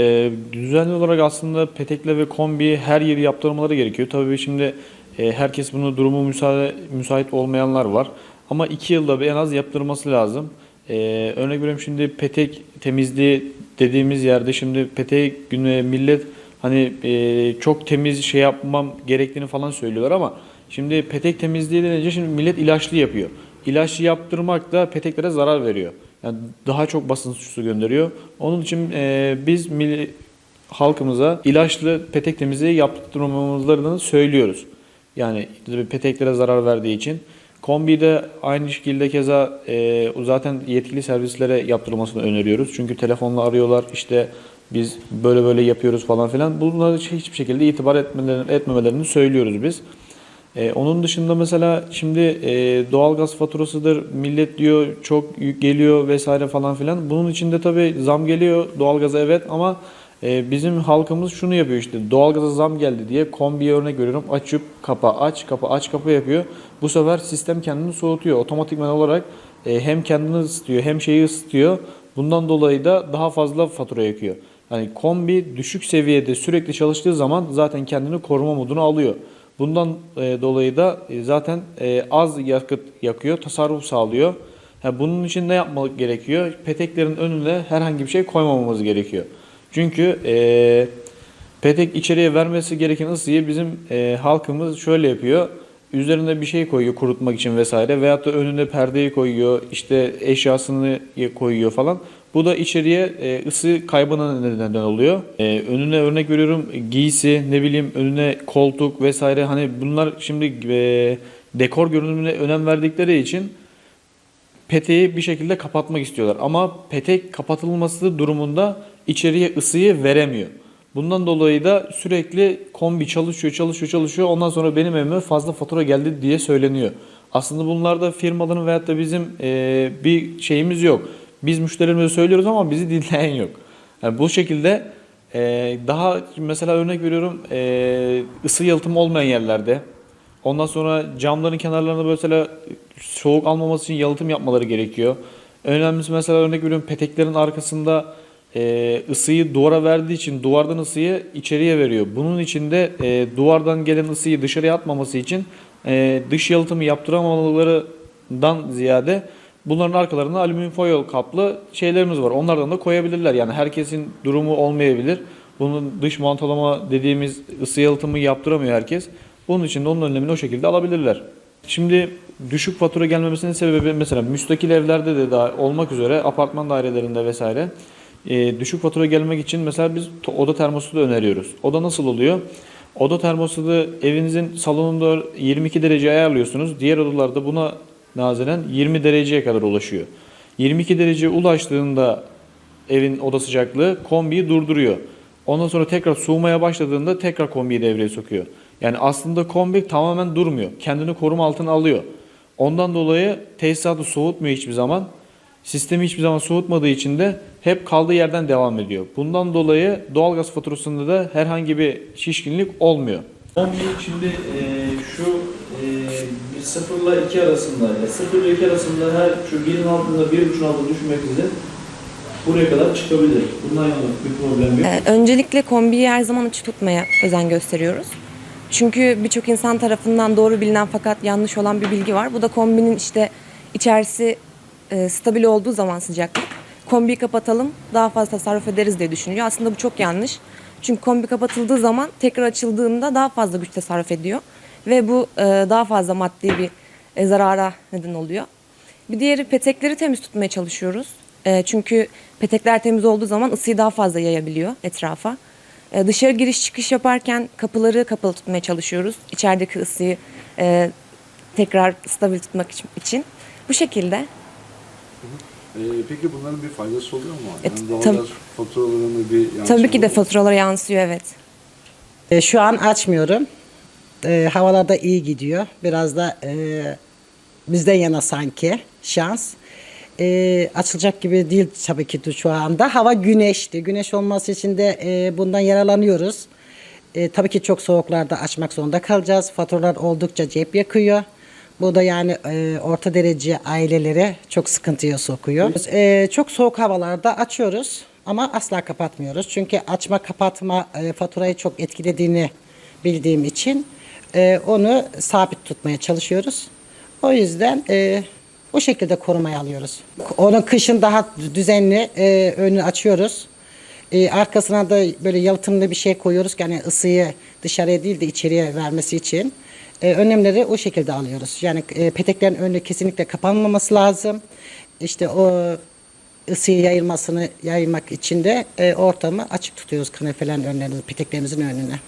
Ee, düzenli olarak aslında petekle ve kombi her yeri yaptırmaları gerekiyor. Tabii şimdi e, herkes bunu durumu müsaade, müsait olmayanlar var. Ama iki yılda bir en az yaptırması lazım. Ee, örnek veriyorum şimdi petek temizliği dediğimiz yerde şimdi petek günü millet hani e, çok temiz şey yapmam gerektiğini falan söylüyorlar ama şimdi petek temizliği denince şimdi millet ilaçlı yapıyor. İlaçlı yaptırmak da peteklere zarar veriyor. Yani daha çok basınç su gönderiyor. Onun için e, biz milli, halkımıza ilaçlı petek temizliği yaptırmamızlarını söylüyoruz. Yani peteklere zarar verdiği için. Kombide aynı şekilde keza e, zaten yetkili servislere yaptırılmasını öneriyoruz. Çünkü telefonla arıyorlar işte biz böyle böyle yapıyoruz falan filan. Bunlara hiçbir şekilde itibar etmelerini, etmemelerini söylüyoruz biz. Ee, onun dışında mesela şimdi e, doğalgaz faturasıdır, millet diyor çok yük geliyor vesaire falan filan. Bunun içinde tabii zam geliyor doğalgaza evet ama e, bizim halkımız şunu yapıyor işte doğalgaza zam geldi diye kombiye örnek veriyorum açıp kapa aç kapa aç kapa yapıyor. Bu sefer sistem kendini soğutuyor. Otomatikman olarak e, hem kendini ısıtıyor hem şeyi ısıtıyor. Bundan dolayı da daha fazla fatura yakıyor. Yani kombi düşük seviyede sürekli çalıştığı zaman zaten kendini koruma moduna alıyor. Bundan e, dolayı da e, zaten e, az yakıt yakıyor, tasarruf sağlıyor. Bunun için ne yapmak gerekiyor? Peteklerin önüne herhangi bir şey koymamamız gerekiyor. Çünkü petek içeriye vermesi gereken ısıyı bizim halkımız şöyle yapıyor. Üzerine bir şey koyuyor kurutmak için vesaire veyahut da önüne perdeyi koyuyor, işte eşyasını koyuyor falan. Bu da içeriye e, ısı kaybına neden oluyor. E, önüne örnek veriyorum giysi, ne bileyim önüne koltuk vesaire hani bunlar şimdi e, dekor görünümüne önem verdikleri için peteği bir şekilde kapatmak istiyorlar. Ama petek kapatılması durumunda içeriye ısıyı veremiyor. Bundan dolayı da sürekli kombi çalışıyor, çalışıyor, çalışıyor. Ondan sonra benim evime fazla fatura geldi diye söyleniyor. Aslında bunlarda firmaların veyahut da bizim e, bir şeyimiz yok. Biz müşterilerimize söylüyoruz ama bizi dinleyen yok. Yani bu şekilde e, daha mesela örnek veriyorum e, ısı yalıtımı olmayan yerlerde ondan sonra camların kenarlarında mesela soğuk almaması için yalıtım yapmaları gerekiyor. Önemlisi mesela örnek veriyorum peteklerin arkasında e, ısıyı duvara verdiği için duvardan ısıyı içeriye veriyor. Bunun için de e, duvardan gelen ısıyı dışarıya atmaması için e, dış yalıtımı yaptıramamalarından ziyade bunların arkalarında alüminyum foil kaplı şeylerimiz var. Onlardan da koyabilirler. Yani herkesin durumu olmayabilir. Bunun dış montalama dediğimiz ısı yalıtımı yaptıramıyor herkes. Bunun için de onun önlemini o şekilde alabilirler. Şimdi düşük fatura gelmemesinin sebebi mesela müstakil evlerde de daha olmak üzere apartman dairelerinde vesaire e, düşük fatura gelmek için mesela biz oda termostatı öneriyoruz. Oda nasıl oluyor? Oda termostatı evinizin salonunda 22 derece ayarlıyorsunuz. Diğer odalarda buna nazaran 20 dereceye kadar ulaşıyor. 22 derece ulaştığında evin oda sıcaklığı kombiyi durduruyor. Ondan sonra tekrar soğumaya başladığında tekrar kombiyi devreye sokuyor. Yani aslında kombi tamamen durmuyor. Kendini koruma altına alıyor. Ondan dolayı tesisatı soğutmuyor hiçbir zaman. Sistemi hiçbir zaman soğutmadığı için de hep kaldığı yerden devam ediyor. Bundan dolayı doğalgaz faturasında da herhangi bir şişkinlik olmuyor. Kombi şimdi e, şu 0 ile 2 arasında, 0 ile 2 arasında her şu 1'in altında 1.5'un altında düşmek üzere buraya kadar çıkabilir. Bundan yana bir problem yok. Ee, Öncelikle kombiyi her zaman açık tutmaya özen gösteriyoruz. Çünkü birçok insan tarafından doğru bilinen fakat yanlış olan bir bilgi var. Bu da kombinin işte içerisi e, stabil olduğu zaman sıcaklık. Kombiyi kapatalım daha fazla tasarruf ederiz diye düşünülüyor. Aslında bu çok yanlış. Çünkü kombi kapatıldığı zaman tekrar açıldığında daha fazla güç tasarruf ediyor. Ve bu e, daha fazla maddi bir e, zarara neden oluyor. Bir diğeri petekleri temiz tutmaya çalışıyoruz. E, çünkü petekler temiz olduğu zaman ısıyı daha fazla yayabiliyor etrafa. E, dışarı giriş çıkış yaparken kapıları kapalı tutmaya çalışıyoruz. İçerideki ısıyı e, tekrar stabil tutmak için. Bu şekilde. Ee, peki bunların bir faydası oluyor mu? E, Yani tab- doğalgaz faturalarını bir Tabii ki de faturalara yansıyor evet. E, Şu an açmıyorum. E, havalarda iyi gidiyor. Biraz da e, bizden yana sanki şans. E, açılacak gibi değil tabii ki şu anda. Hava güneşti. Güneş olması için de e, bundan yararlanıyoruz. E, tabii ki çok soğuklarda açmak zorunda kalacağız. Faturalar oldukça cep yakıyor. Bu da yani e, orta derece ailelere çok sıkıntıya sokuyor. E, çok soğuk havalarda açıyoruz. ama asla kapatmıyoruz. Çünkü açma kapatma e, faturayı çok etkilediğini bildiğim için e, onu sabit tutmaya çalışıyoruz. O yüzden e, o şekilde korumaya alıyoruz. Onun kışın daha düzenli e, önünü açıyoruz. E, arkasına da böyle yalıtımlı bir şey koyuyoruz ki hani ısıyı dışarıya değil de içeriye vermesi için. E, önlemleri o şekilde alıyoruz. Yani e, peteklerin önü kesinlikle kapanmaması lazım. İşte o ısıyı yayılmasını yaymak için de e, ortamı açık tutuyoruz kanepelerin önlerine, peteklerimizin önüne.